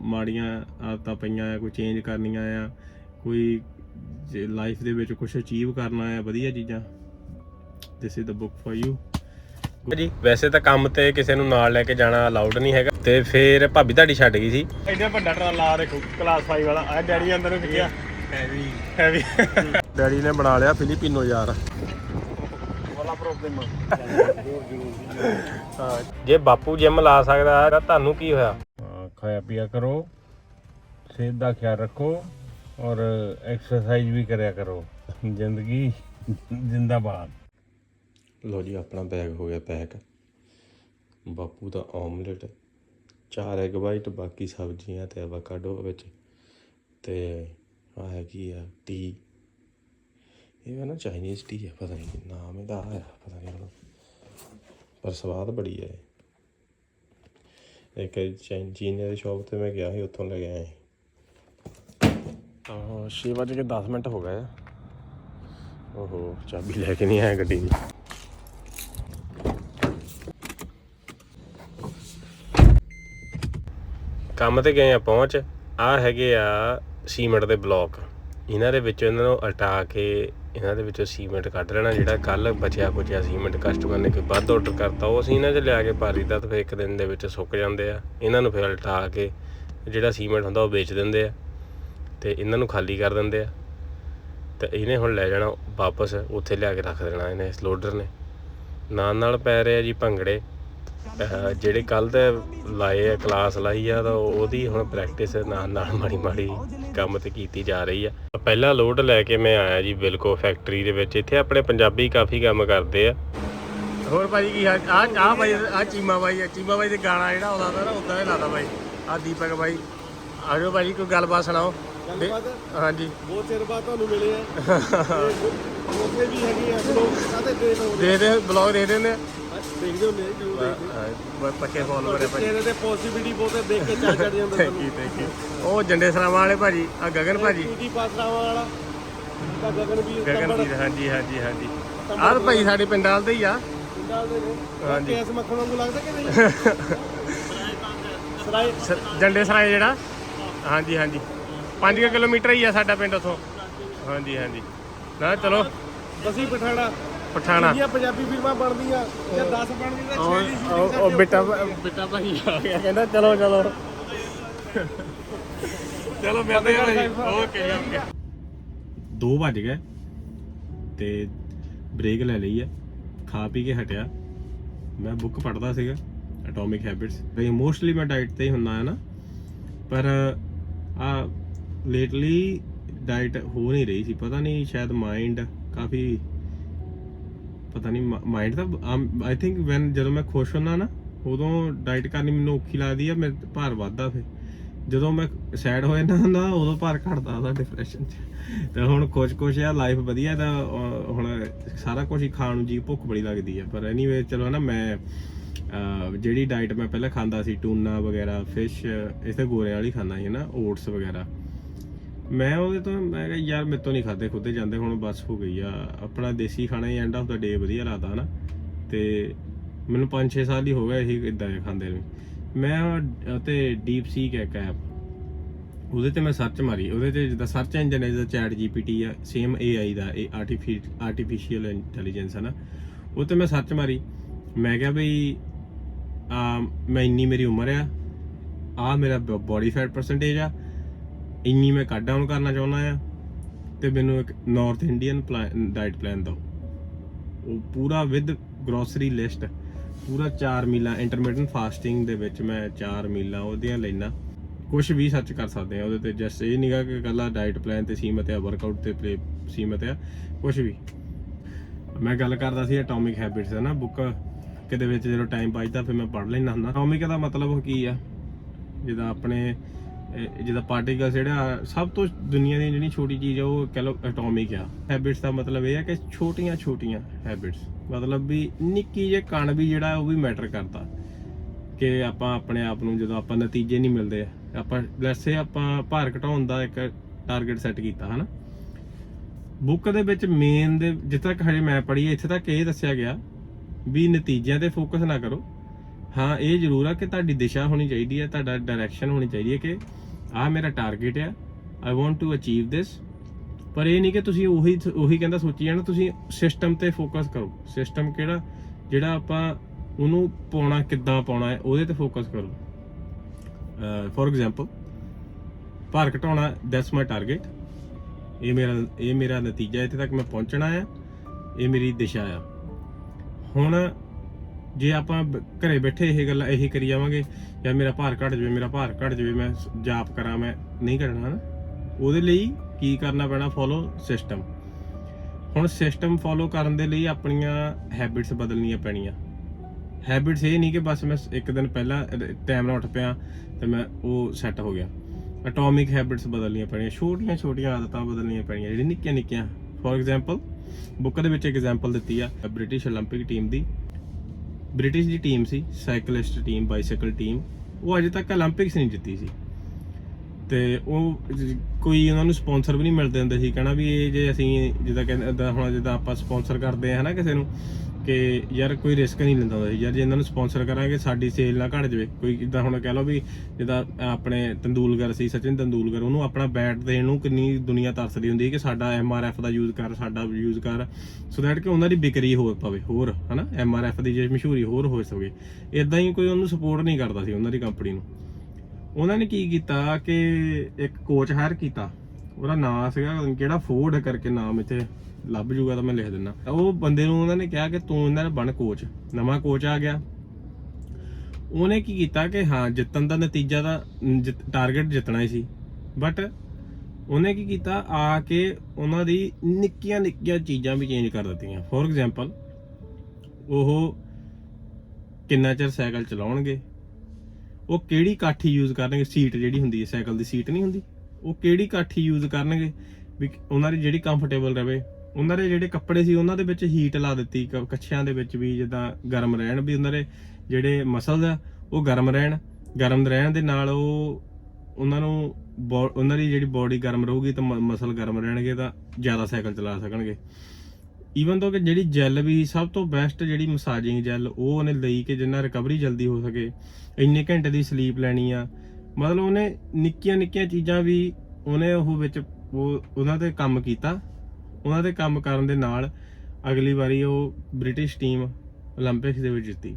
ਮਾੜੀਆਂ ਆਦਤਾਂ ਪਈਆਂ ਆ ਕੋਈ ਚੇਂਜ ਕਰਨੀਆਂ ਆ ਕੋਈ ਜੇ ਲਾਈਫ ਦੇ ਵਿੱਚ ਕੁਝ ਅਚੀਵ ਕਰਨਾ ਆ ਵਧੀਆ ਚੀਜ਼ਾਂ। This is the book for you ਜੀ ਵੈਸੇ ਤਾਂ ਕੰਮ ਤੇ ਕਿਸੇ ਨੂੰ ਨਾਲ ਲੈ ਕੇ ਜਾਣਾ ਅਲਾਉਡ ਨਹੀਂ ਹੈਗਾ। ਤੇ ਫਿਰ ਭਾਬੀ ਤੁਹਾਡੀ ਛੱਡ ਗਈ ਸੀ। ਐਡਾ ਵੱਡਾ ਟਰਾਲਾ ਦੇਖੋ ਕਲਾਸ 5 ਵਾਲਾ। ਆ ਡੈਡੀ ਅੰਦਰ ਨੂੰ ਖਿੱਚਿਆ ਹੈਵੀ ਹੈਵੀ ਡੈਡੀ ਨੇ ਬਣਾ ਲਿਆ ਫਿਲੀਪੀਨੋ ਯਾਰ। ਵਾਲਾ ਪ੍ਰੋਬਲਮ ਹਾਂ। ਜੇ ਬਾਪੂ ਜਿਮ ਲਾ ਸਕਦਾ ਤਾਂ ਤੁਹਾਨੂੰ ਕੀ ਹੋਇਆ? ਖਾਇਆ ਪੀਆ ਕਰੋ ਸਿਹਤ ਦਾ ਖਿਆਲ ਰੱਖੋ ਔਰ ਐਕਸਰਸਾਈਜ਼ ਵੀ ਕਰਿਆ ਕਰੋ ਜ਼ਿੰਦਗੀ ਜ਼ਿੰਦਾਬਾਦ ਲੋ ਜੀ ਆਪਣਾ ਬੈਗ ਹੋ ਗਿਆ ਪੈਕ ਬਾਪੂ ਦਾ ਆਮਲੇਟ ਚਾਰ ਐਗ ਵਾਈਟ ਬਾਕੀ ਸਬਜ਼ੀਆਂ ਤੇ ਆਵਾਕਾਡੋ ਵਿੱਚ ਤੇ ਆ ਹੈ ਕੀ ਆ ਟੀ ਇਹ ਨਾ ਚਾਈਨੀਜ਼ ਟੀ ਹੈ ਪਤਾ ਨਹੀਂ ਨਾਮ ਇਹਦਾ ਆ ਪਤਾ ਨਹੀਂ ਪਰ ਸਵਾਦ ਬੜੀ ਹੈ ਇੱਕ ਚਾਈਨ ਦੀ ਸ਼ਾਪ ਤੇ ਮੈਂ ਗਿਆ ਸੀ ਉੱਥੋਂ ਲੈ ਕੇ ਆਇਆ ਤਾਂ 6 ਵਜੇ ਕੇ 10 ਮਿੰਟ ਹੋ ਗਏ ਆ। ਓਹੋ ਚਾਬੀ ਲੈ ਕੇ ਨਹੀਂ ਆਇਆ ਗੱਡੀ ਦੀ ਕੰਮ ਤੇ ਗਏ ਆ ਪਹੁੰਚ ਆ ਹੈਗੇ ਆ ਸੀਮੈਂਟ ਦੇ ਬਲੌਕ ਇਹਨਾਂ ਦੇ ਵਿੱਚੋਂ ਇਹਨਾਂ ਨੂੰ ਅਟਾ ਕੇ ਇਹਨਾਂ ਦੇ ਵਿੱਚੋਂ ਸੀਮੈਂਟ ਕੱਢ ਲੈਣਾ, ਜਿਹੜਾ ਕੱਲ ਬਚਿਆ ਕੁਚਿਆ ਸੀਮੈਂਟ ਕਸਟਮਰ ਨੇ ਕੋਈ ਵੱਧ ਆਰਡਰ ਕਰਤਾ, ਉਹ ਅਸੀਂ ਇਹਨਾਂ 'ਚ ਲਿਆ ਕੇ ਪਾ ਦਿੱਤਾ ਤੇ ਫਿਰ ਇੱਕ ਦਿਨ ਦੇ ਵਿੱਚ ਸੁੱਕ ਜਾਂਦੇ ਆ। ਇਹਨਾਂ ਨੂੰ ਫਿਰ ਉਲਟਾ ਕੇ ਜਿਹੜਾ ਸੀਮੈਂਟ ਹੁੰਦਾ ਉਹ ਵੇਚ ਦਿੰਦੇ ਆ ਤੇ ਇਹਨਾਂ ਨੂੰ ਖਾਲੀ ਕਰ ਦਿੰਦੇ ਆ। ਤੇ ਇਹਨੇ ਹੁਣ ਲੈ ਜਾਣਾ ਵਾਪਸ, ਉੱਥੇ ਲਿਆ ਕੇ ਰੱਖ ਦੇਣਾ ਇਹਨੇ ਇਸ ਲੋਡਰ ਨੇ। ਨਾਲ ਨਾਲ ਪੈ ਰਹੇ ਆ ਜੀ ਭੰਗੜੇ। ਜਿਹੜੇ ਕੱਲ ਤੇ ਲਾਏ ਆ ਕਲਾਸ ਲਾਈ ਆ ਤਾਂ ਉਹਦੀ ਹੁਣ ਪ੍ਰੈਕਟਿਸ ਨਾਲ ਨਾਲ ਮਾੜੀ ਮਾੜੀ ਕੰਮ ਤੇ ਕੀਤੀ ਜਾ ਰਹੀ ਆ। ਪਹਿਲਾ ਲੋਡ ਲੈ ਕੇ ਮੈਂ ਆਇਆ ਜੀ ਬਿਲਕੋ ਫੈਕਟਰੀ ਦੇ ਵਿੱਚ। ਇੱਥੇ ਆਪਣੇ ਪੰਜਾਬੀ ਕਾਫੀ ਕੰਮ ਕਰਦੇ ਆ। ਹੋਰ ਭਾਜੀ ਕੀ ਆ ਆ ਭਾਈ ਆ ਚੀਮਾ ਭਾਈ ਆ। ਚੀਮਾ ਭਾਈ ਦੇ ਗਾਣਾ ਜਿਹੜਾ ਆਉਂਦਾ ਹੁੰਦਾ ਨਾ ਉਦਾਂ ਹੀ ਲਾਦਾ ਭਾਈ। ਆ ਦੀਪਕ ਭਾਈ ਆ ਜਾਓ ਭਾਜੀ ਕੋਈ ਗੱਲਬਾਤ ਸੁਣਾਓ। ਹਾਂਜੀ। ਬਹੁਤ ਚਿਰ ਬਾਅਦ ਤੁਹਾਨੂੰ ਮਿਲੇ ਆ। ਉਸੇ ਵੀ ਹੈਗੀ ਆ ਲੋਕ ਕਾਹਦੇ ਦੇ ਦੋ ਦੇ ਦੇ ਬਲੌਗ ਦੇ ਦਿੰਦੇ ਦੇਖਦੇ ਹੁੰਦੇ ਆ ਜਰੂਰ ਦੇਖਦੇ ਆ ਪੱਕੇ ਫੋਲੋਵਰ ਹੈ ਭਾਜੀ। ਚਿਹਰੇ ਤੇ ਪੋਜ਼ਿਟਿਵਿਟੀ ਬਹੁਤ ਹੈ ਦੇਖ ਕੇ ਚਾਹ ਚੜ ਜਾਂਦਾ ਥੈਂਕ ਯੂ ਥੈਂਕ ਯੂ ਉਹ ਜੰਡੇ ਸਰਾਵਾਂ ਵਾਲੇ ਭਾਜੀ ਆ ਗਗਨ ਭਾਜੀ। ਪੀਟੀ ਪਾਸਰਾਵਾਂ ਵਾਲਾ। ਤਾਂ ਗਗਨ ਵੀ ਗਗਨਵੀਰ ਹਾਂਜੀ ਹਾਂਜੀ ਹਾਂਜੀ ਆਹ ਤਾਂ ਭਾਈ ਸਾਡੇ ਪਿੰਡ ਵਾਲ ਦੇ ਹੀ ਆ। ਪਿੰਡਾਂ ਦੇ ਨੇ। ਹਾਂਜੀ। ਕੇਸ ਮੱਖਣ ਵਾਂਗੂ ਲੱਗਦਾ ਕਿ ਨਹੀਂ? ਸਰਾਏ ਸ- ਜੰਡੇ ਸਰਾਏ ਜਿਹੜਾ? ਹਾਂਜੀ ਹਾਂਜੀ। 5 ਕਿਲੋਮੀਟਰ ਹੀ ਆ ਸਾਡਾ ਪਿੰਡ ਉਥੋਂ। ਹਾਂਜੀ ਹਾਂਜੀ। ਨਾ ਚਲੋ। ਦਸੀ ਪਠਾਣਾ। ਪਠਾਣਾ। ਜਿਹੜੀਆਂ ਪੰਜਾਬੀ ਫਿਲਮਾਂ ਬਣਦੀਆਂ ਜਾਂ 10 ਬਣਦੀਆਂ ਤਾਂ 6 ਦੀ ਉਹ ਉਹ ਬੇਟਾ ਬੇਟਾ ਭਾਈ ਆ ਗਿਆ। ਕਹਿੰਦਾ ਚਲੋ ਚਲੋ। ਚਲੋ ਮਿਲਦੇ ਹਾਂ ਭਾਈ ਓਕੇ ਓਕੇ। 2 ਵੱਜ ਗਏ ਤੇ ਬ੍ਰੇਕ ਲੈ ਲਈ ਆ। ਖਾ ਪੀ ਕੇ ਹਟਿਆ। ਮੈਂ ਬੁੱਕ ਪੜ੍ਹਦਾ ਸੀਗਾ ਐਟੋਮਿਕ ਹੈਬਿਟਸ ਬਈ ਮੋਸਟਲੀ ਮੈਂ ਡਾਈਟ ਤੇ ਹੀ ਹੁੰਨਾ ਹੈ ਨਾ। ਪਰ ਆ ਲੇਟਲੀ ਡਾਈਟ ਹੋ ਨਹੀਂ ਰਹੀ ਸੀ। ਪਤਾ ਨਹੀਂ ਸ਼ਾਇਦ ਮਾਈਂਡ ਕਾਫੀ ਪਤਾ ਨਹੀਂ ਮਾਈਂਡ ਤਾਂ ਆਈ ਥਿੰਕ ਵੈਨ ਜਦੋਂ ਮੈਂ ਖੁਸ਼ ਹੁੰਦਾ ਨਾ, ਉਦੋਂ ਡਾਈਟ ਕਰਨੀ ਮੈਨੂੰ ਔਖੀ ਲੱਗਦੀ ਆ ਮੇਰੇ ਭਾਰ ਵੱਧਦਾ ਫਿਰ। ਜਦੋਂ ਮੈਂ ਸੈਡ ਹੋ ਜਾਂਦਾ ਹੁੰਦਾ, ਉਦੋਂ ਭਾਰ ਘਟਦਾ ਉਹਦਾ ਡਿਪਰੈਸ਼ਨ ਚ। ਤੇ ਹੁਣ ਕੁਝ ਕੁਝ ਆ ਲਾਈਫ ਵਧੀਆ, ਤਾਂ ਹੁਣ ਸਾਰਾ ਕੁਝ ਹੀ ਖਾਣ ਨੂੰ ਜੀ ਭੁੱਖ ਬੜੀ ਲੱਗਦੀ ਆ। ਪਰ ਐਨੀਵੇ ਚਲੋ ਨਾ ਮੈਂ ਜਿਹੜੀ ਡਾਈਟ ਮੈਂ ਪਹਿਲਾਂ ਖਾਂਦਾ ਸੀ, ਟੂਨਾ ਵਗੈਰਾ ਫਿਸ਼ ਇਸੇ ਗੋਰੇ ਵਾਲੀ ਖਾਂਦਾ ਸੀ ਨਾ ਓਟਸ ਵਗੈਰਾ। ਮੈਂ ਉਹਦੇ ਤੋਂ, ਮੈਂ ਕਿਹਾ ਯਾਰ ਮੇਰੇ ਤੋਂ ਨਹੀਂ ਖਾਦੇ ਖੁੱਦੇ ਜਾਂਦੇ, ਹੁਣ ਬਸ ਹੋ ਗਈ ਆ। ਆਪਣਾ ਦੇਸੀ ਖਾਣਾ ਹੀ ਐਂਡ ਆਫ ਦਾ ਡੇ ਵਧੀਆ ਲੱਗਦਾ ਹਨਾ। ਤੇ ਮੈਨੂੰ 5-6 ਸਾਲ ਹੀ ਹੋ ਗਏ ਇਹ ਇਦਾਂ ਦੇ ਖਾਂਦੇ ਨੂੰ। ਮੈਂ ਉਹ ਤੇ ਡੀਪ ਸੀ ਇੱਕ ਐਪ ਉਹਦੇ ਤੇ ਮੈਂ ਸਰਚ ਮਾਰੀ। ਉਹਦੇ ਤੇ ਜਿੱਦਾਂ ਸਰਚ ਇੰਜਨ ਹੈ, ਜਿੱਦਾਂ ਚੈਟ ਜੀਪੀਟੀ ਆ ਸੇਮ AI ਦਾ, ਇਹ ਆਰਟੀਫੀਸ਼ੀਅਲ ਇੰਟੈਲੀਜੈਂਸ ਹੈ ਨਾ ਉਹ ਤੇ ਮੈਂ ਸਰਚ ਮਾਰੀ। ਮੈਂ ਕਿਹਾ ਬਈ, ਆ, ਮੈਂ ਇੰਨੀ ਮੇਰੀ ਉਮਰ ਆ ਆ ਮੇਰਾ ਬੋਡੀ ਫੈਟ ਪਰਸੈਂਟੇਜ ਆ ਇੰਨੀ ਮੈਂ ਕੱਟ ਡਾਊਨ ਕਰਨਾ ਚਾਹੁੰਦਾ ਆ ਤੇ ਮੈਨੂੰ ਇੱਕ ਨਾਰਥ ਇੰਡੀਅਨ ਡਾਈਟ ਪਲਾਨ ਦਿਓ। ਉਹ ਪੂਰਾ ਵਿਦ ਗਰੋਸਰੀ ਲਿਸਟ ਪੂਰਾ 4 ਮੀਲਾਂ ਇੰਟਰਮੀਡੀਏਟ ਫਾਸਟਿੰਗ ਦੇ ਵਿੱਚ ਮੈਂ 4 ਮੀਲਾਂ ਉਹਦੀਆਂ ਲੈਣਾ ਕੁਝ ਵੀ ਸਰਚ ਕਰ ਸਕਦੇ ਆ ਉਹਦੇ ਤੇ ਜਸਟ ਇਹ ਨਹੀਂਗਾ ਕਿ ਕੱਲਾ ਡਾਈਟ ਪਲਾਨ ਤੇ ਸੀਮਤ ਆ ਵਰਕਆਊਟ ਤੇ ਪਲੇ ਸੀਮਤ ਆ ਕੁਝ ਵੀ। ਮੈਂ ਗੱਲ ਕਰਦਾ ਸੀ ਐਟੋਮਿਕ ਹੈਬਿਟਸ ਹੈ ਨਾ ਬੁੱਕ ਕਿਤੇ ਵਿੱਚ ਜਦੋਂ ਟਾਈਮ ਬਚਦਾ ਫਿਰ ਮੈਂ ਪੜ੍ਹ ਲੈਣਾ ਹੁੰਦਾ। ਐਟੋਮਿਕ ਦਾ ਮਤਲਬ ਕੀ ਆ? ਜਿਹਦਾ ਆਪਣੇ ਜਿਹਦਾ ਪਾਰਟੀਕਲਸ ਜਿਹੜਾ ਸਭ ਤੋਂ ਦੁਨੀਆ ਦੀ ਜਿਹੜੀ ਛੋਟੀ ਚੀਜ਼ ਆ, ਉਹ ਕਹ ਲਓ ਐਟੋਮਿਕ ਆ। ਹੈਬਿਟਸ ਦਾ ਮਤਲਬ ਇਹ ਆ ਕਿ ਛੋਟੀਆਂ ਛੋਟੀਆਂ ਹੈਬਿਟਸ ਮਤਲਬ ਵੀ ਨਿੱਕੀ ਜਿਹੀ ਕਣ ਵੀ ਜਿਹੜਾ, ਉਹ ਵੀ ਮੈਟਰ ਕਰਦਾ। ਕਿ ਆਪਾਂ ਆਪਣੇ ਆਪ ਨੂੰ ਜਦੋਂ ਆਪਾਂ ਨਤੀਜੇ ਨਹੀਂ ਮਿਲਦੇ, ਆਪਾਂ ਲੈਟਸ ਸੇ ਆਪਾਂ ਭਾਰ ਘਟਾਉਣ ਦਾ ਇੱਕ ਟਾਰਗੇਟ ਸੈੱਟ ਕੀਤਾ, ਹਨਾ? ਬੁੱਕ ਦੇ ਵਿੱਚ ਮੇਨ ਦੇ, ਜਿੱਥੇ ਤੱਕ ਹਜੇ ਮੈਂ ਪੜ੍ਹੀ ਇੱਥੇ ਤੱਕ ਇਹ ਦੱਸਿਆ ਗਿਆ ਵੀ ਨਤੀਜਿਆਂ ਤੇ ਫੋਕਸ ਨਾ ਕਰੋ। ਹਾਂ, ਇਹ ਜ਼ਰੂਰ ਆ ਕਿ ਤੁਹਾਡੀ ਦਿਸ਼ਾ ਹੋਣੀ ਚਾਹੀਦੀ ਹੈ, ਤੁਹਾਡਾ ਡਾਇਰੈਕਸ਼ਨ ਹੋਣੀ ਚਾਹੀਦੀ ਹੈ ਕਿ ਆਹ ਮੇਰਾ ਟਾਰਗੇਟ ਆ I want to achieve this ਪਰ ਇਹ ਨਹੀਂ ਕਿ ਤੁਸੀਂ ਉਹੀ ਉਹੀ ਕਹਿੰਦਾ ਸੋਚੀ ਜਾਣਾ, ਤੁਸੀਂ ਸਿਸਟਮ ਤੇ ਫੋਕਸ ਕਰੋ। ਸਿਸਟਮ ਕਿਹੜਾ? ਜਿਹੜਾ ਆਪਾਂ ਉਹਨੂੰ ਪਾਉਣਾ, ਕਿੱਦਾਂ ਪਾਉਣਾ ਹੈ, ਉਹਦੇ ਤੇ ਫੋਕਸ ਕਰੋ। ਫੋਰ ਐਗਜ਼ਾਮਪਲ ਭਾਰ ਘਟਾਉਣਾ ਦੈਟਸ ਮਾਈ ਟਾਰਗੇਟ ਇਹ ਮੇਰਾ ਇਹ ਮੇਰਾ ਨਤੀਜਾ ਇੱਥੇ ਤੱਕ ਮੈਂ ਪਹੁੰਚਣਾ ਆ, ਇਹ ਮੇਰੀ ਦਿਸ਼ਾ ਆ। ਹੁਣ ਜੇ ਆਪਾਂ ਬ- ਘਰੇ ਬੈਠੇ ਇਹ ਗੱਲਾਂ ਇਹੀ ਕਰੀ ਜਾਵਾਂਗੇ ਜਾਂ ਮੇਰਾ ਭਾਰ ਘਟ ਜਾਵੇ ਮੇਰਾ ਭਾਰ ਘਟ ਜਾਵੇ ਮੈਂ ਸ- ਜਾਪ ਕਰਾਂ ਮੈਂ ਨਹੀਂ ਕਰਨਾ ਨਾ ਉਹਦੇ ਲਈ ਕੀ ਕਰਨਾ ਪੈਣਾ ਫੋਲੋ ਸਿਸਟਮ ਹੁਣ ਸਿਸਟਮ ਫੋਲੋ ਕਰਨ ਦੇ ਲਈ ਆਪਣੀਆਂ ਹੈਬਿਟਸ ਬਦਲਣੀਆਂ ਪੈਣੀਆਂ ਹੈਬਿਟਸ ਇਹ ਨਹੀਂ ਕਿ ਬਸ ਮੈਂ ਇੱਕ ਦਿਨ ਪਹਿਲਾਂ ਟਾਈਮ ਨਾਲ ਉੱਠ ਪਿਆ ਤੇ ਮੈਂ ਉਹ ਸੈੱਟ ਹੋ ਗਿਆ ਐਟੋਮਿਕ ਹੈਬਿਟਸ ਬਦਲਣੀਆਂ ਪੈਣੀਆਂ ਛੋਟੀਆਂ ਛੋਟੀਆਂ ਆਦਤਾਂ ਬਦਲਣੀਆਂ ਪੈਣੀਆਂ ਜਿਹੜੀਆਂ ਨਿੱਕੀਆਂ ਨਿੱਕੀਆਂ ਫੋਰ ਐਗਜ਼ਾਮਪਲ ਬੁੱਕ ਦੇ ਵਿੱਚ ਐਗਜ਼ਾਮਪਲ ਦਿੱਤੀ ਆ ਬ੍ਰਿਟਿਸ਼ 올림픽 ਟੀਮ ਦੀ ਬ੍ਰਿਟਿਸ਼ ਦੀ ਟੀਮ ਸੀ, ਸਾਈਕਲਿਸਟ ਟੀਮ, ਬਾਈਸਾਈਕਲ ਟੀਮ, ਉਹ ਅਜੇ ਤੱਕ 올림픽ਸ ਨਹੀਂ ਜਿੱਤੀ ਸੀ। ਤੇ ਉਹ ਕੋਈ ਉਹਨਾਂ ਨੂੰ ਸਪਾਂਸਰ ਵੀ ਨਹੀਂ ਮਿਲਦੇ ਹੁੰਦੇ ਸੀ ਕਹਿੰਦਾ ਵੀ ਇਹ ਜੇ ਅਸੀਂ ਜਿੱਦਾਂ ਕਹਿੰਦਾ ਹੁਣ ਜਿੱਦਾਂ ਆਪਾਂ ਸਪਾਂਸਰ ਕਰਦੇ ਆ, ਹਨਾ ਕਿਸੇ ਨੂੰ ਕਿ ਯਾਰ ਕੋਈ ਰਿਸਕ ਨਹੀਂ ਲੈਂਦਾ ਹੁੰਦਾ ਸੀ। ਯਾਰ ਜੇ ਇਹਨਾਂ ਨੂੰ ਸਪਾਂਸਰ ਕਰਾਂਗੇ, ਸਾਡੀ ਸੇਲ ਨਾ ਘਟ ਜਾਵੇ। ਕੋਈ ਜਿੱਦਾਂ ਹੁਣ ਕਹਿ ਲਓ ਵੀ ਜਿੱਦਾਂ ਆਪਣੇ ਤੰਦੂਲਕਰ ਸੀ, ਸਚਿਨ ਤੰਦੂਲਕਰ ਉਹਨੂੰ ਆਪਣਾ ਬੈਟ ਦੇਣ ਨੂੰ ਕਿੰਨੀ ਦੁਨੀਆ ਤਰਸਦੀ ਹੁੰਦੀ ਸੀ ਕਿ ਸਾਡਾ ਐਮਆਰਐਫ ਦਾ ਯੂਜ਼ ਕਰ, ਸਾਡਾ ਯੂਜ਼ ਕਰ। ਸੋ ਦੈਟ ਕਿ ਉਹਨਾਂ ਦੀ ਵਿਕਰੀ ਹੋਰ ਪਵੇ, ਹੋਰ, ਹਨਾ? ਐਮਆਰਐਫ ਦੀ ਜੇ ਮਸ਼ਹੂਰੀ ਹੋਰ ਹੋ ਸਕੇ। ਇਦਾਂ ਹੀ ਕੋਈ ਉਹਨੂੰ ਸਪੋਰਟ ਨਹੀਂ ਕਰਦਾ ਸੀ ਉਹਨਾਂ ਦੀ ਕੰਪਨੀ ਨੂੰ। ਉਹਨਾਂ ਨੇ ਕੀ ਕੀਤਾ ਕਿ ਇੱਕ ਕੋਚ ਹਾਇਰ ਕੀਤਾ। ਉਹਦਾ ਨਾਂ ਸੀਗਾ, ਕਿਹੜਾ ਫੋਰਡ ਕਰਕੇ ਨਾਮ ਇੱਥੇ। ਲੱਭ ਜੂਗਾ ਤਾਂ ਮੈਂ ਲਿਖ ਦਿੰਦਾ। ਉਹ ਬੰਦੇ ਨੂੰ ਉਹਨਾਂ ਨੇ ਕਿਹਾ ਕਿ ਤੂੰ ਇਹਨਾਂ ਦਾ ਬਣ ਕੋਚ ਨਵਾਂ ਕੋਚ ਆ ਗਿਆ। ਉਹਨੇ ਕੀ ਕੀਤਾ ਕਿ ਹਾਂ, ਜਿੱਤਣ ਦਾ ਨਤੀਜਾ ਦਾ ਟਾਰਗੇਟ ਜਿੱਤਣਾ ਹੀ ਸੀ। ਬਟ ਉਹਨੇ ਕੀ ਕੀਤਾ, ਆ ਕੇ ਉਹਨਾਂ ਦੀ ਨਿੱਕੀਆਂ ਨਿੱਕੀਆਂ ਚੀਜ਼ਾਂ ਵੀ ਚੇਂਜ ਕਰ ਦਿੱਤੀਆਂ। ਫੋਰ ਐਗਜ਼ਾਮਪਲ ਉਹ ਕਿੰਨਾ ਚਿਰ ਸਾਈਕਲ ਚਲਾਉਣਗੇ? ਉਹ ਕਿਹੜੀ ਕਾਠੀ ਯੂਜ਼ ਕਰਨਗੇ? ਸੀਟ ਜਿਹੜੀ ਹੁੰਦੀ ਹੈ, ਸਾਈਕਲ ਦੀ ਸੀਟ ਨਹੀਂ ਹੁੰਦੀ। ਉਹ ਕਿਹੜੀ ਕਾਠੀ ਯੂਜ਼ ਕਰਨਗੇ? ਵੀ ਉਹਨਾਂ ਦੀ ਜਿਹੜੀ ਕੰਫਰਟੇਬਲ ਰਵੇ। ਉਹਨਾਂ ਦੇ ਜਿਹੜੇ ਕੱਪੜੇ ਸੀ, ਉਹਨਾਂ ਦੇ ਵਿੱਚ ਹੀਟ ਲਾ ਦਿੱਤੀ, ਕ- ਕੱਛਿਆਂ ਦੇ ਵਿੱਚ ਵੀ ਜਿੱਦਾਂ ਗਰਮ ਰਹਿਣ ਵੀ ਉਹਨਾਂ ਦੇ ਜਿਹੜੇ ਮਸਲਸ ਆ, ਉਹ ਗਰਮ ਰਹਿਣ ਗਰਮ ਰਹਿਣ ਦੇ ਨਾਲ ਉਹ ਉਹਨਾਂ ਨੂੰ ਬੋ- ਉਹਨਾਂ ਦੀ ਜਿਹੜੀ ਬਾਡੀ ਗਰਮ ਰਹੂਗੀ ਤਾਂ ਮਸਲ ਗਰਮ ਰਹਿਣਗੇ ਤਾਂ ਜ਼ਿਆਦਾ ਸਾਈਕਲ ਚਲਾ ਸਕਣਗੇ। ਈਵਨ ਤੋਂ ਕਿ ਜਿਹੜੀ ਜੈਲ ਵੀ ਸਭ ਤੋਂ ਬੈਸਟ ਜਿਹੜੀ ਮਸਾਜਿੰਗ ਜੈਲ ਉਹ ਉਹਨੇ ਲਈ ਕਿ ਜਿੰਨਾ ਰਿਕਵਰੀ ਜਲਦੀ ਹੋ ਸਕੇ। ਇੰਨੇ ਘੰਟੇ ਦੀ ਸਲੀਪ ਲੈਣੀ ਆ। ਮਤਲਬ ਉਹਨੇ ਨਿੱਕੀਆਂ ਨਿੱਕੀਆਂ ਚੀਜ਼ਾਂ ਵੀ ਉਹਨੇ ਉਹ ਵਿੱਚ, ਉਹ, ਉਹਨਾਂ ਤੇ ਕੰਮ ਕੀਤਾ। ਉਹਨਾਂ ਦੇ ਕੰਮ ਕਰਨ ਦੇ ਨਾਲ ਅਗਲੀ ਵਾਰੀ ਉਹ ਬ੍ਰਿਟਿਸ਼ ਟੀਮ 올림픽ਸ ਦੇ ਵਿੱਚ ਜਿੱਤੀ।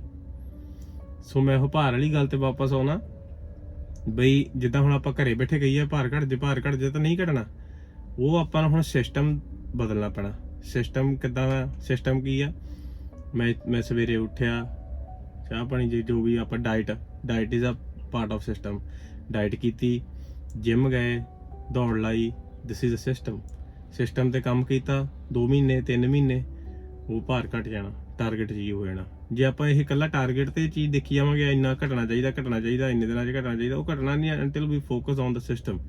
ਸੋ ਮੈਂ ਉਹ ਭਾਰ ਵਾਲੀ ਗੱਲ ਤੇ ਵਾਪਸ ਆਉਣਾ। ਬਈ ਜਿੱਦਾਂ ਹੁਣ ਆਪਾਂ ਘਰੇ ਬੈਠੇ ਗਈਏ ਭਾਰ ਘਟ ਜੇ ਭਾਰ ਘਟ ਜੇ ਤਾਂ ਨਹੀਂ ਘਟਣਾ। ਉਹ ਆਪਾਂ ਨੂੰ ਹੁਣ ਸਿਸਟਮ ਬਦਲਣਾ ਪੈਣਾ। ਸਿਸਟਮ ਕਿੱਦਾਂ ਦਾ ਸਿਸਟਮ ਕੀ ਆ? ਮੈਂ ਮੈਂ ਸਵੇਰੇ ਉੱਠਿਆ, ਚਾਹ ਪਾਣੀ ਜੇ ਜੋ ਵੀ ਆਪਾਂ diet diet is a part of system diet ਕੀਤੀ ਜਿਮ ਗਏ, ਦੌੜ ਲਾਈ this is a system system ਤੇ ਕੰਮ ਕੀਤਾ 2 ਮਹੀਨੇ 3 ਮਹੀਨੇ, ਉਹ ਭਾਰ ਘਟ ਜਾਣਾ ਟਾਰਗੇਟ ਜੀ ਹੋ ਜਾਣਾ। ਜੇ ਆਪਾਂ ਇਹ ਇਕੱਲਾ ਟਾਰਗੇਟ ਤੇ ਚੀਜ਼ ਦੇਖੀ ਜਾਵਾਂਗੇ, ਇੰਨਾ ਘਟਣਾ ਚਾਹੀਦਾ ਘਟਣਾ ਚਾਹੀਦਾ, ਇੰਨੇ ਦਿਨਾਂ 'ਚ ਘਟਣਾ ਚਾਹੀਦਾ, ਉਹ ਘਟਣਾ ਨਹੀਂ until we focus on the system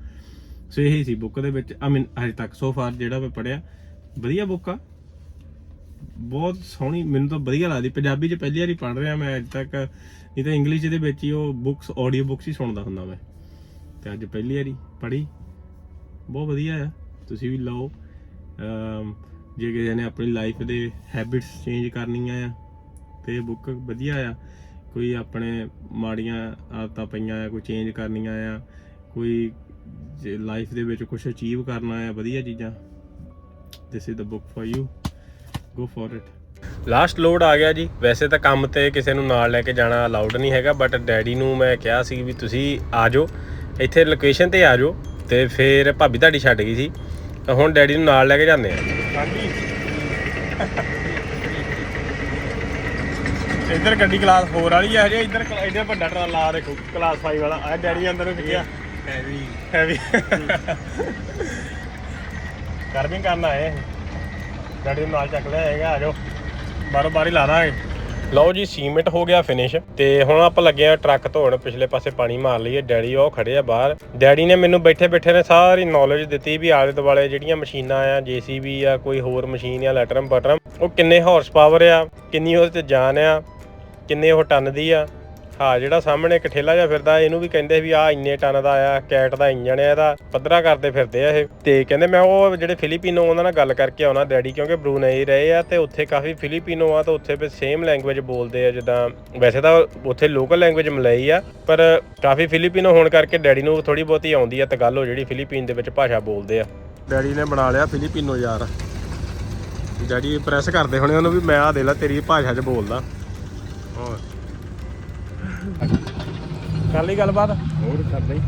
so ਇਹੀ ਸੀ ਬੁੱਕ ਦੇ ਵਿੱਚ ਆਈ ਮੀਨ ਹਜੇ ਤੱਕ ਸੋ ਫਾਰ ਜਿਹੜਾ ਮੈਂ ਪੜਿਆ ਵਧੀਆ ਬੁੱਕ ਆ। ਬਹੁਤ ਸੋਹਣੀ, ਮੈਨੂੰ ਤਾਂ ਵਧੀਆ ਲੱਗਦੀ। ਪੰਜਾਬੀ 'ਚ ਪਹਿਲੀ ਵਾਰੀ ਪੜ੍ਹ ਰਿਹਾ ਮੈਂ ਅੱਜ ਤੱਕ, ਨਹੀਂ ਤਾਂ ਇੰਗਲਿਸ਼ ਦੇ ਵਿੱਚ ਹੀ ਉਹ ਬੁੱਕਸ ਆਡੀਓ ਬੁੱਕਸ ਹੀ ਸੁਣਦਾ ਹੁੰਦਾ ਮੈਂ। ਤੇ ਅੱਜ ਪਹਿਲੀ ਵਾਰੀ ਪੜ੍ਹੀ। ਬਹੁਤ ਵਧੀਆ ਆ। ਤੁਸੀਂ ਵੀ ਲਓ। ਜੇ ਕਿਸੇ ਨੇ ਆਪਣੀ ਲਾਈਫ ਦੇ ਹੈਬਿਟਸ ਚੇਂਜ ਕਰਨੀਆਂ ਆ ਤੇ ਬੁੱਕ ਵਧੀਆ ਆ, ਕੋਈ ਆਪਣੇ ਮਾੜੀਆਂ ਆਦਤਾਂ ਪਈਆਂ ਆ, ਕੋਈ ਚੇਂਜ ਕਰਨੀਆਂ ਆ, ਕੋਈ ਜੇ ਲਾਈਫ ਦੇ ਵਿੱਚ ਕੁਝ ਅਚੀਵ ਕਰਨਾ ਆ, ਵਧੀਆ ਚੀਜ਼ਾਂ this is the book for you go for it last load ਆ ਗਿਆ ਜੀ। ਵੈਸੇ ਤਾਂ ਕੰਮ ਤੇ ਕਿਸੇ ਨੂੰ ਨਾਲ ਲੈ ਕੇ ਜਾਣਾ ਅਲਾਉਡ ਨਹੀਂ ਹੈਗਾ ਬਟ ਡੈਡੀ ਨੂੰ ਮੈਂ ਕਿਹਾ ਸੀ ਵੀ ਤੁਸੀਂ ਆ ਜਾਓ। ਇੱਥੇ ਲੋਕੇਸ਼ਨ ਤੇ ਆ ਜਾਓ ਤੇ ਫਿਰ ਭਾਬੀ ਤੁਹਾਡੀ ਛੱਡ ਗਈ ਸੀ। ਤਾਂ ਹੁਣ ਡੈਡੀ ਨੂੰ ਨਾਲ ਲੈ ਕੇ ਜਾਂਦੇ ਆ। ਹਾਂਜੀ। ਇੱਧਰ ਗੱਡੀ ਕਲਾਸ 4 ਵਾਲੀ ਹੈ ਜੇ ਇੱਧਰ ਇੱਧਰ ਵੱਡਾ ਟਰਾਲਾ ਆ ਦੇਖੋ ਕਲਾਸ 5 ਵਾਲਾ। ਆ ਡੈਡੀ ਅੰਦਰ ਨੂੰ ਗਿਆ ਹੈਵੀ ਹੈਵੀ ਕਰਵਿੰਗ ਕਰਨ ਆਏ। ਡੈਡੀ ਨੂੰ ਨਾਲ ਚੱਕ ਲਿਆ ਹੈਗਾ ਆ ਜਾਓ। ਬਾਰੋ ਬਾਰੀ ਲਾ ਦਾਂਗੇ। ਲਓ ਜੀ, ਸੀਮੈਂਟ ਹੋ ਗਿਆ ਫਿਨਿਸ਼ ਤੇ ਹੁਣ ਆਪਾਂ ਲੱਗੇ ਆ ਟਰੱਕ ਧੋਣ। ਪਿਛਲੇ ਪਾਸੇ ਪਾਣੀ ਮਾਰ ਲਈਏ। ਡੈਡੀ ਉਹ ਖੜੇ ਆ ਬਾਹਰ। ਡੈਡੀ ਨੇ ਮੈਨੂੰ ਬੈਠੇ ਬੈਠੇ ਨੇ ਸਾਰੀ ਨੌਲੇਜ ਦਿੱਤੀ ਵੀ ਆਲੇ ਦੁਆਲੇ ਜਿਹੜੀਆਂ ਮਸ਼ੀਨਾਂ ਆ ਜੀਸੀਬੀ ਆ, ਕੋਈ ਹੋਰ ਮਸ਼ੀਨ ਆ ਲੈਟਰਮ ਬਟਰਮ ਉਹ ਕਿੰਨੇ ਹਾਰਸ ਪਾਵਰ ਆ, ਕਿੰਨੀ ਉਹਦੇ ਤੇ ਜਾਨ ਆ, ਕਿੰਨੇ ਉਹ ਟਨ ਦੀ ਆ। ਹਾਂ, ਜਿਹੜਾ ਸਾਹਮਣੇ ਇੱਕ ਠੇਲਾ ਜਿਹਾ ਫਿਰਦਾ, ਇਹਨੂੰ ਵੀ ਕਹਿੰਦੇ ਵੀ ਆ ਇੰਨੇ ਟਨ ਦਾ ਆ ਕੈਟ ਦਾ ਇੰਜਣ ਆ ਇਹਦਾ, ਪੱਧਰਾ ਕਰਦੇ ਫਿਰਦੇ ਆ ਇਹ। ਤੇ ਕਹਿੰਦੇ ਮੈਂ ਉਹ ਜਿਹੜੇ ਫਿਲੀਪੀਨੋ, ਉਹਨਾਂ ਨਾਲ ਗੱਲ ਕਰਕੇ ਆਉਣਾ ਡੈਡੀ, ਕਿਉਂਕਿ ਬਰੂਨੇਈ ਰਹੇ ਆ, ਤੇ ਉੱਥੇ ਕਾਫੀ ਫਿਲੀਪੀਨੋ ਆ, ਤਾਂ ਉੱਥੇ ਵੀ ਸੇਮ ਲੈਂਗੁਏਜ ਬੋਲਦੇ ਆ, ਜਿੱਦਾਂ ਵੈਸੇ ਤਾਂ ਉੱਥੇ ਲੋਕਲ ਲੈਂਗੁਏਜ ਮਲਈ ਆ, ਪਰ ਕਾਫੀ ਫਿਲੀਪੀਨੋ ਹੋਣ ਕਰਕੇ ਡੈਡੀ ਨੂੰ ਥੋੜੀ ਬਹੁਤੀ ਆਉਂਦੀ ਆ ਤਗਾਲੋ, ਜਿਹੜੀ ਫਿਲੀਪੀਨ ਦੇ ਵਿੱਚ ਭਾਸ਼ਾ ਬੋਲਦੇ ਆ। ਡੈਡੀ ਨੇ ਬਣਾ ਲਿਆ ਫਿਲੀਪੀਨੋ ਯਾਰ। ਡੈਡੀ ਪ੍ਰੈਸ ਕਰਦੇ ਹੋਣੇ ਉਹਨੂੰ ਵੀ ਮੈਂ ਆ ਦੇ ਲਾ, ਤੇਰੀ ਭਾਸ਼ਾ 'ਚ ਬੋਲਦਾ। ਹੋਰ। ਕਰ ਲਈ ਗੱਲਬਾਤ? ਹੋਰ ਕਰ ਲਈ.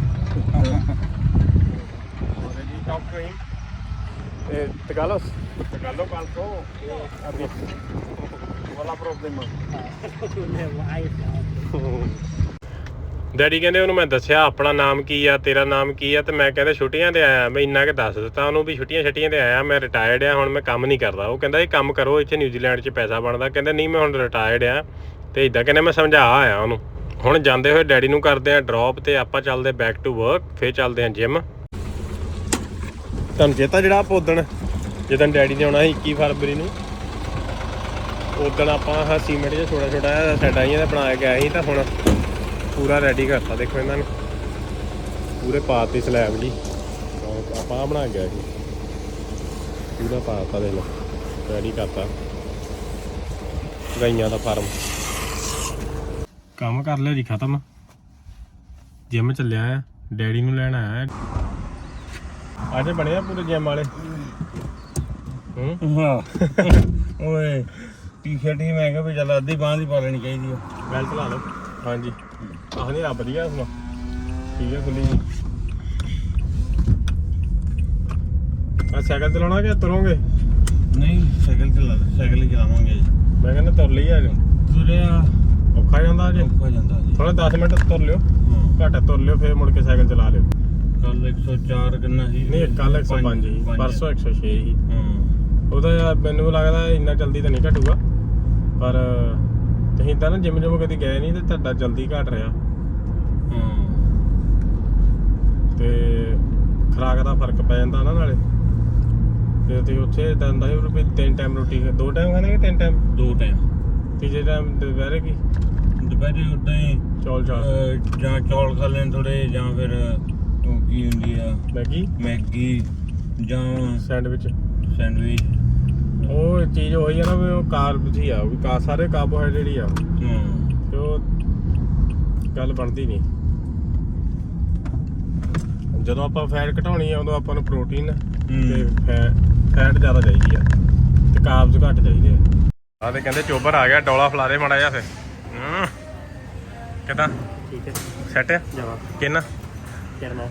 ਡੈਡੀ ਕਹਿੰਦੇ ਉਹਨੂੰ ਮੈਂ ਦੱਸਿਆ ਆਪਣਾ ਨਾਮ ਕੀ ਆ ਤੇਰਾ ਨਾਮ ਕੀ ਆ ਤੇ ਮੈਂ ਕਹਿੰਦਾ ਛੁੱਟੀਆਂ ਤੇ ਆਇਆ ਮੈਂ ਇੰਨਾ ਕਿ ਦੱਸ ਦਿੱਤਾ ਉਹਨੂੰ ਵੀ ਛੁੱਟੀਆਂ ਛੱਟੀਆਂ ਤੇ ਆਇਆ ਮੈਂ ਰਿਟਾਇਰਡ ਆ ਹੁਣ ਮੈਂ ਕੰਮ ਨਹੀਂ ਕਰਦਾ। ਉਹ ਕਹਿੰਦਾ ਇਹ ਕੰਮ ਕਰੋ ਇੱਥੇ ਨਿਊਜ਼ੀਲੈਂਡ 'ਚ ਪੈਸਾ ਬਣਦਾ। ਕਹਿੰਦਾ ਨਹੀਂ ਮੈਂ ਹੁਣ ਰਿਟਾਇਰਡ ਆ। ਤੇ ਇਦਾਂ ਕਹਿੰਦੇ ਮੈਂ ਸਮਝਾ ਆਇਆ ਉਹਨੂੰ। ਹੁਣ ਜਾਂਦੇ ਹੋਏ ਡੈਡੀ ਨੂੰ ਕਰਦੇ ਆ ਡ੍ਰੌਪ ਤੇ ਆਪਾਂ ਚੱਲਦੇ ਬੈਕ ਟੂ ਵਰਕ ਫੇਰ ਚੱਲਦੇ ਆ ਜਿਮ ਤੁਹਾਨੂੰ ਚੇਤਾ ਜਿਹੜਾ ਆਪਾਂ ਜਦੋਂ ਡੈਡੀ ਨੇ ਆਉਣਾ ਸੀ 21 ਫਰਵਰੀ ਨੂੰ ਉਦਣ ਆਪਾਂ ਆਹ ਸੀਮੈਂਟ ਜਿਹਾ ਛੋਟਾ ਛੋਟਾ ਸਾਡਾ ਹੀ ਇਹਦਾ ਬਣਾ ਕੇ ਆਏ ਸੀ ਤਾਂ ਹੁਣ ਪੂਰਾ ਰੈਡੀ ਕਰਤਾ ਦੇਖੋ ਇਹਨਾਂ ਨੇ। ਪੂਰੇ ਪਾਤੀ ਸਲੈਬ ਜੀ। ਆਪਾਂ ਆਹ ਬਣਾ ਗਿਆ ਸੀ। ਪੂਰਾ ਪਾਤਾ ਦੇ ਲੋ ਰੈਡੀ ਕਰਤਾ। ਗਈਆਂ ਦਾ ਫਾਰਮ ਕੰਮ ਕਰ ਲਿਆ ਜੀ ਖਤਮ। ਜਿਮ ਚੱਲਿਆ ਆ ਡੈਡੀ ਨੂੰ ਲੈਣ ਆਇਆ ਅੱਜ ਬਣਿਆ ਪੂਰੇ ਜਿਮ ਵਾਲੇ? ਹੂੰ? ਹਾਂ। ਓਏ ਟੀ-ਸ਼ਰਟ ਹੀ ਮੈਂ ਕਿਹਾ ਵੀ ਚੱਲ ਅੱਧੀ ਬਾਂਹ ਦੀ ਪਾ ਲੈਣੀ ਚਾਹੀਦੀ ਆ। ਬੈਲਟ ਲਾ ਲਓ। ਹਾਂਜੀ। ਆਹ ਨਹੀਂ ਰੱਬ ਵਧੀਆ ਸੁਣਾ ਠੀਕ ਹੈ ਖੁੱਲੀ ਆ ਸਾਈਕਲ ਚਲਾਉਣਾ ਕਿ ਤੁਰੋਗੇ? ਨਹੀਂ ਸਾਈਕਲ ਚਲਾ ਸਾਈਕਲ ਹੀ ਚਲਾਵਾਂਗੇ। ਜੀ ਮੈਂ ਕਹਿੰਦਾ ਤੁਰ ਲਈ ਆ ਜੀ ਤੁਰਿਆ। ਔਖਾ ਜਾਂਦਾ ਜੇ? ਔਖਾ ਜਾਂਦਾ ਜੀ। ਥੋੜਾ 10 ਮਿੰਟ ਤੁਰ ਲਿਓ। ਘੱਟ ਤੁਰ ਲਿਓ ਫੇਰ ਮੁੜ ਕੇ ਸਾਈਕਲ ਚਲਾ ਲਿਓ। ਕੱਲ 104 ਕਿੰਨਾ ਸੀ? ਨਹੀਂ ਕੱਲ 105 ਸੀ। ਪਰਸੋਂ 106 ਸੀ ਹਾਂ। ਉਹਦਾ ਮੈਨੂੰ ਲੱਗਦਾ ਇੰਨਾ ਜਲਦੀ ਤਾਂ ਨਹੀਂ ਘਟੂਗਾ। ਪਰ ਤੁਸੀਂ ਤਾਂ ਨਾ ਜਿਮ ਜਿਮ ਕਦੀ ਗਏ ਨਹੀਂ ਤੇ ਤੁਹਾਡਾ ਜਲਦੀ ਘਟ ਰਿਹਾ। ਹਾਂ। ਤੇ ਖਰਾਕ ਦਾ ਫ਼ਰਕ ਪੈ ਜਾਂਦਾ ਨਾ ਨਾਲੇ। ਤੇ ਤੁਸੀਂ ਉੱਥੇ ਦੰਦਾ ਹੀ ਵੀ ਤਿੰਨ ਟਾਈਮ ਰੋਟੀ ਦੋ ਟਾਈਮ ਖਾਣੇ ਕਿ ਤਿੰਨ ਟਾਈਮ ਦੋ ਟਾਈਮ ਤੀਜੇ ਟਾਈਮ ਦੁਪਹਿਰੇ ਕੀ? ਦੁਪਹਿਰੇ ਉਦਾਂ ਹੀ ਚੌਲ ਚਾਲ ਅਹ, ਜਾਂ ਚੌਲ ਖਾ ਲੈਣ ਥੋੜੇ ਜਾਂ ਫਿਰ ਉਹ ਕੀ ਹੁੰਦੀ ਆ? ਮੈਗੀ? ਮੈਗੀ ਜਾਂ ਸੈਂਡਵਿਚ। ਸੈਂਡਵਿਚ। ਉਹ ਚੀਜ਼ ਹੋਈ ਆ ਨਾ ਵੀ ਉਹ ਕਾਰਬ ਹੀ ਆ ਵੀ ਕਾ ਸਾਰੇ ਕਾਰਬੋਹਾਈਡਰੇਟ ਹੀ ਆ। ਹਾਂ। ਤੇ ਉਹ ਗੱਲ ਬਣਦੀ ਨਹੀਂ। ਜਦੋਂ ਆਪਾਂ ਫੈਟ ਘਟਾਉਣੀ ਆ ਉਦੋਂ ਆਪਾਂ ਨੂੰ ਪ੍ਰੋਟੀਨ ਤੇ ਫੈਟ ਜ਼ਿਆਦਾ ਚਾਹੀਦੀ ਆ। ਤੇ ਕਾਰਬਸ ਘੱਟ ਚਾਹੀਦੇ ਆ। ਆ ਤੇ ਕਹਿੰਦੇ ਚੋਬਰ ਆ ਗਿਆ ਡੋਲਾ ਫਲਾਰੇ ਮੜਾ ਜਾ ਫੇ ਹੂੰ। ਕਿਦਾਂ? ਠੀਕ ਹੈ। ਸੈਟ ਆ ਜਾਵਾ ਕਿੰਨਾ? ਕਰਨਾ।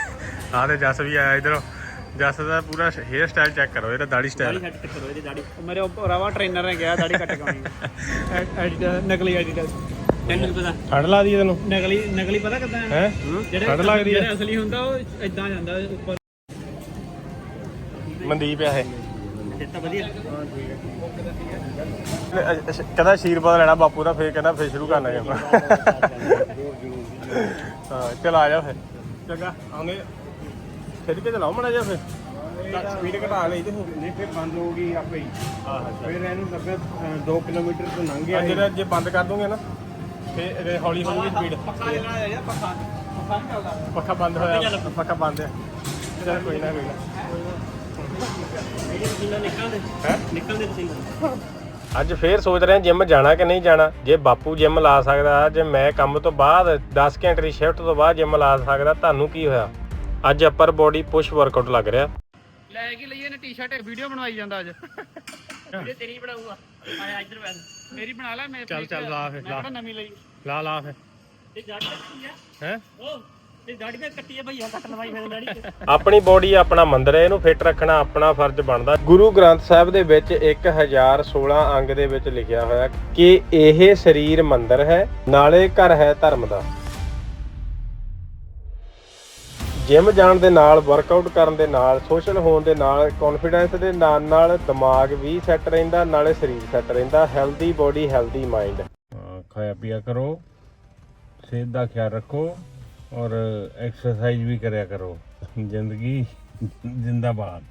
ਆ ਤੇ ਜਸ ਵੀ ਆਇਆ ਇਧਰੋਂ। ਜਸ ਦਾ ਪੂਰਾ ਹੇਅਰ ਸਟਾਈਲ ਚੈੱਕ ਕਰੋ ਇਹਦਾ ਦਾੜੀ ਦਾੜੀ ਸਟਾਈਲ ਕੱਟ ਕਰੋ ਇਹਦੀ ਦਾੜੀ ਮੇਰੇ ਉਹ ਰਵਾ ਟ੍ਰੇਨਰ ਨੇ ਕਿਹਾ ਦਾੜੀ ਕੱਟ ਕਰਾਉਣੀ ਨਕਲੀ ਐਡੀਟਰ ਤੈਨੂੰ ਪਤਾ? ਠੰਡ ਲੱਗਦੀ ਤੈਨੂੰ। ਨਕਲੀ ਨਕਲੀ ਪਤਾ ਕਿਦਾਂ ਹੈ? ਠੰਡ ਲੱਗਦੀ ਜਿਹੜਾ ਹੈ ਅਸਲੀ ਹੁੰਦਾ ਉਹ ਇਦਾਂ ਜਾਂਦਾ ਉੱਪਰ। ਮਨਦੀਪ ਆ ਇਹ। ਤਾਂ ਵਧੀਆ। ਕਹਿੰਦਾ ਸ਼ੀਰਪਾਦ ਲੈਣਾ ਬਾਪੂ ਦਾ ਫੇਰ ਕਹਿੰਦਾ ਫੇਰ ਸ਼ੁਰੂ ਕਰਨਾ ਕਹਿੰਦਾ ਹਾਂ ਚਲ ਆ ਜਾ ਫੇਰ। ਚੰਗਾ ਆਉਂਦੇ ਖਿੱਚ ਕੇ ਚਲਾਓ ਮੜਾ ਜਾ ਫੇਰ। ਸਪੀਡ ਘਟਾ ਲਈ ਤੇ ਨਹੀਂ ਫਿਰ ਬੰਦ ਹੋ ਗਈ ਆਪੇ ਹੀ। ਆਹ ਫਿਰ ਇਹਨੂੰ ਲੱਗੇ 2 ਕਿਲੋਮੀਟਰ ਤੋਂ ਲੰਘ ਗਿਆ ਜਿਹੜਾ ਜੇ ਬੰਦ ਕਰ ਦੋਗੇ ਨਾ ਫੇਰ ਇਹ ਹੌਲੀ ਹੋ ਜਾਊਗੀ ਸਪੀਡ ਪੱਖਾ ਜਿਹੜਾ ਹੈ ਪੱਖਾ ਪੱਖਾ ਨਹੀਂ ਚੱਲਦਾ। ਪੱਖਾ ਬੰਦ ਹੋਇਆ ਪੱਖਾ ਬੰਦ ਹੈ। ਚਲ ਕੋਈ ਨਾ ਕੋਈ ਨਾ। ਹੈ ਅੱਜ ਫੇਰ ਸੋਚ ਰਹੇ ਹਾਂ ਜਿਮ ਜਾਣਾ ਕਿ ਨਹੀਂ ਜਾਣਾ। ਜੇ ਬਾਪੂ ਜਿਮ ਲਾ ਸਕਦਾ ਜੇ ਮੈਂ ਕੰਮ ਤੋਂ ਬਾਅਦ 10 ਘੰਟੇ ਦੀ ਸ਼ਿਫਟ ਤੋਂ ਬਾਅਦ ਜਿਮ ਲਾ ਸਕਦਾ ਤੁਹਾਨੂੰ ਕੀ ਹੋਇਆ? ਅੱਜ ਅਪਰ ਬੋਡੀ ਪੁਸ਼ ਵਰਕਆਊਟ ਲੱਗ ਰਿਹਾ। ਲੈ ਕੇ ਲਈਏ ਨੇ ਟੀ-ਸ਼ਰਟ ਵੀਡੀਓ ਬਣਵਾਈ ਜਾਂਦਾ ਅੱਜ। ਵੀਡੀਓ ਤੇਰੀ ਬਣਾਊਗਾ। ਆਇਆ ਇੱਧਰ ਬੈਠ। ਮੇਰੀ ਬਣਾ ਲੈ ਮੈਂ ਚੱਲ, ਚੱਲ, ਲਾ ਫਿਰ, ਮੈਂ ਲਾ। ਨਵੀਂ ਲਈ। ਲਾ ਲਾ ਫੇ ਇਹ ਕੱਟੀ ਆ? ਹੈ? ਉਹ ਇਹ ਦਾੜੀ ਤੇ ਕੱਟੀ ਆ ਭਈਆ ਕੱਟ ਲਵਾਈ ਫਿਰ ਦਾੜੀ ਤੇ। ਆਪਣੀ ਬੋਡੀ ਆਪਣਾ ਮੰਦਰ ਹੈ ਇਹਨੂੰ ਫਿੱਟ ਰੱਖਣਾ ਆਪਣਾ ਫਰਜ਼ ਬਣਦਾ। ਗੁਰੂ ਗ੍ਰੰਥ ਸਾਹਿਬ ਦੇ ਵਿੱਚ 1016 ਅੰਗ ਦੇ ਵਿੱਚ ਲਿਖਿਆ ਹੋਇਆ ਕਿ ਇਹ ਸਰੀਰ ਮੰਦਰ ਹੈ ਨਾਲੇ ਘਰ ਹੈ ਧਰਮ ਦਾ। ਜਿਮ ਜਾਣ ਦੇ ਨਾਲ ਵਰਕਆਊਟ ਕਰਨ ਦੇ ਨਾਲ ਸੋਸ਼ਲ ਹੋਣ ਦੇ ਨਾਲ ਕੌਨਫੀਡੈਂਸ ਦੇ ਨਾਲ ਨਾਲ ਦਿਮਾਗ ਵੀ ਸੈੱਟ ਰਹਿੰਦਾ ਨਾਲੇ ਸਰੀਰ ਸੈੱਟ ਰਹਿੰਦਾ ਹੈਲਦੀ ਬੋਡੀ ਹੈਲਦੀ ਮਾਈਂਡ ਖਾਇਆ ਪੀਆ ਕਰੋ ਸਿਹਤ ਦਾ ਖਿਆਲ ਰੱਖੋ। ਔਰ ਐਕਸਰਸਾਈਜ਼ ਵੀ ਕਰਿਆ ਕਰੋ। ਜ਼ਿੰਦਗੀ ਜਿੰਦਾਬਾਦ।